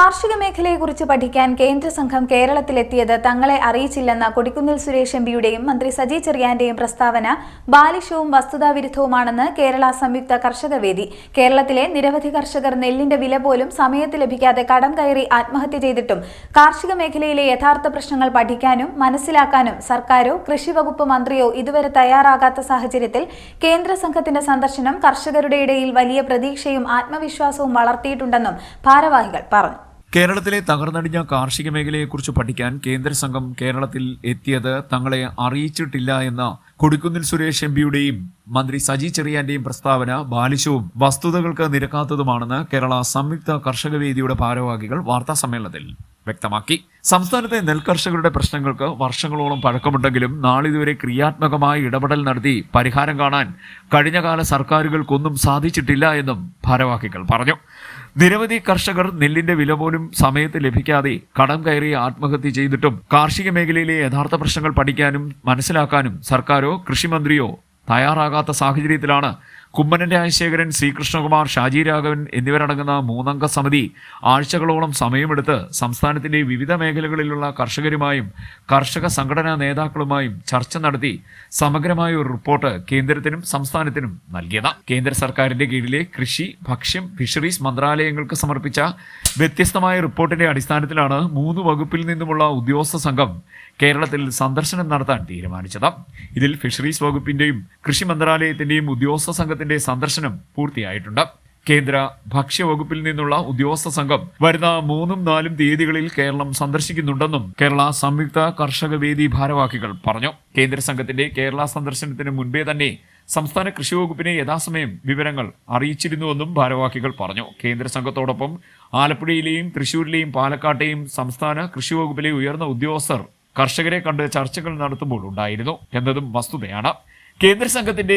കാർഷിക മേഖലയെക്കുറിച്ച് പഠിക്കാൻ കേന്ദ്ര സംഘം കേരളത്തിലെത്തിയത് തങ്ങളെ അറിയിച്ചില്ലെന്ന കൊടിക്കുന്നിൽ സുരേഷ് എംപിയുടെയും മന്ത്രി സജി ചെറിയാന്റെയും പ്രസ്താവന ബാലിശവും വസ്തുതാവിരുദ്ധവുമാണെന്ന് കേരള സംയുക്ത കർഷകവേദി കേരളത്തിലെ നിരവധി കർഷകർ നെല്ലിന്റെ വില പോലും സമയത്ത് ലഭിക്കാതെ കടം കയറി ആത്മഹത്യ ചെയ്തിട്ടും കാർഷിക മേഖലയിലെ യഥാർത്ഥ പ്രശ്നങ്ങൾ പഠിക്കാനും മനസ്സിലാക്കാനും സർക്കാരോ കൃഷി വകുപ്പ് മന്ത്രിയോ ഇതുവരെ തയ്യാറാകാത്ത സാഹചര്യത്തിൽ കേന്ദ്ര സംഘത്തിന്റെ സന്ദർശനം കർഷകരുടെ ഇടയിൽ വലിയ പ്രതീക്ഷയും ആത്മവിശ്വാസവും വളർത്തിയിട്ടുണ്ടെന്നും ഭാരവാഹികൾ പറഞ്ഞു. കേരളത്തിലെ തകർന്നടിഞ്ഞ കാർഷിക മേഖലയെക്കുറിച്ച് പഠിക്കാൻ കേന്ദ്ര സംഘം കേരളത്തിൽ എത്തിയത് തങ്ങളെ അറിയിച്ചിട്ടില്ല എന്ന കൊടിക്കുന്നിൽ സുരേഷ് എം പിയുടെയും മന്ത്രി സജി ചെറിയാന്റെയും പ്രസ്താവന ബാലിശവും വസ്തുതകൾക്ക് നിരക്കാത്തതുമാണെന്ന് കേരള സംയുക്ത കർഷക വേദിയുടെ ഭാരവാഹികൾ വാർത്താ സമ്മേളനത്തിൽ വ്യക്തമാക്കി. സംസ്ഥാനത്തെ നെൽകർഷകരുടെ പ്രശ്നങ്ങൾക്ക് വർഷങ്ങളോളം പഴക്കമുണ്ടെങ്കിലും നാളിതുവരെ ക്രിയാത്മകമായി ഇടപെടൽ നടത്തി പരിഹാരം കാണാൻ കഴിഞ്ഞകാല സർക്കാരുകൾക്കൊന്നും സാധിച്ചിട്ടില്ല എന്നും ഭാരവാഹികൾ പറഞ്ഞു. നിരവധി കർഷകർ നെല്ലിന്റെ വില പോലും സമയത്ത് ലഭിക്കാതെ കടം കയറി ആത്മഹത്യ ചെയ്തിട്ടും കാർഷിക മേഖലയിലെ യഥാർത്ഥ പ്രശ്നങ്ങൾ പഠിക്കാനും മനസ്സിലാക്കാനും സർക്കാരോ കൃഷിമന്ത്രിയോ തയ്യാറാകാത്ത സാഹചര്യത്തിലാണ് കുമ്മനം രാജശേഖരൻ ശ്രീകൃഷ്ണകുമാർ ഷാജി രാഘവൻ എന്നിവരടങ്ങുന്ന മൂന്നംഗ സമിതി ആഴ്ചകളോളം സമയമെടുത്ത് സംസ്ഥാനത്തിന്റെ വിവിധ മേഖലകളിലുള്ള കർഷകരുമായും കർഷക സംഘടനാ നേതാക്കളുമായും ചർച്ച നടത്തി സമഗ്രമായ ഒരു റിപ്പോർട്ട് കേന്ദ്രത്തിനും സംസ്ഥാനത്തിനും നൽകിയത്. കേന്ദ്ര സർക്കാരിന്റെ കീഴിലെ കൃഷി ഭക്ഷ്യം ഫിഷറീസ് മന്ത്രാലയങ്ങൾക്ക് സമർപ്പിച്ച വ്യത്യസ്തമായ റിപ്പോർട്ടിന്റെ അടിസ്ഥാനത്തിലാണ് മൂന്ന് വകുപ്പിൽ നിന്നുമുള്ള ഉദ്യോഗസ്ഥ സംഘം കേരളത്തിൽ സന്ദർശനം നടത്താൻ തീരുമാനിച്ചത്. ഇതിൽ ഫിഷറീസ് വകുപ്പിന്റെയും കൃഷി മന്ത്രാലയത്തിന്റെയും ഉദ്യോഗസ്ഥ സംഘത്തിന്റെ സന്ദർശനം പൂർത്തിയായിട്ടുണ്ട്. കേന്ദ്ര ഭക്ഷ്യവകുപ്പിൽ നിന്നുള്ള ഉദ്യോഗസ്ഥ സംഘം വരുന്ന മൂന്നും നാലും തീയതികളിൽ കേരളം സന്ദർശിക്കുന്നുണ്ടെന്നും കേരള സംയുക്ത കർഷക വേദി ഭാരവാഹികൾ പറഞ്ഞു. കേന്ദ്ര സംഘത്തിന്റെ കേരള സന്ദർശനത്തിന് മുൻപേ തന്നെ സംസ്ഥാന കൃഷി വകുപ്പിനെ യഥാസമയം വിവരങ്ങൾ അറിയിച്ചിരുന്നുവെന്നും ഭാരവാഹികൾ പറഞ്ഞു. കേന്ദ്ര സംഘത്തോടൊപ്പം ആലപ്പുഴയിലെയും തൃശൂരിലെയും പാലക്കാട്ടെയും സംസ്ഥാന കൃഷി വകുപ്പിലെ ഉയർന്ന ഉദ്യോഗസ്ഥർ കർഷകരെ കണ്ട് ചർച്ചകൾ നടത്തുമ്പോൾ ഉണ്ടായിരുന്നു എന്നതും വസ്തുതയാണ്. കേന്ദ്ര സംഘത്തിന്റെ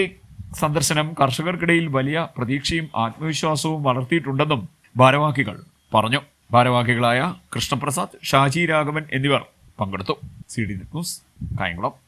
സന്ദർശനം കർഷകർക്കിടയിൽ വലിയ പ്രതീക്ഷയും ആത്മവിശ്വാസവും വളർത്തിയിട്ടുണ്ടെന്നും ഭാരവാഹികൾ പറഞ്ഞു. ഭാരവാഹികളായ കൃഷ്ണപ്രസാദ് ഷാജി രാഘവൻ എന്നിവർ പങ്കെടുത്തു. C D news Kayamkulam.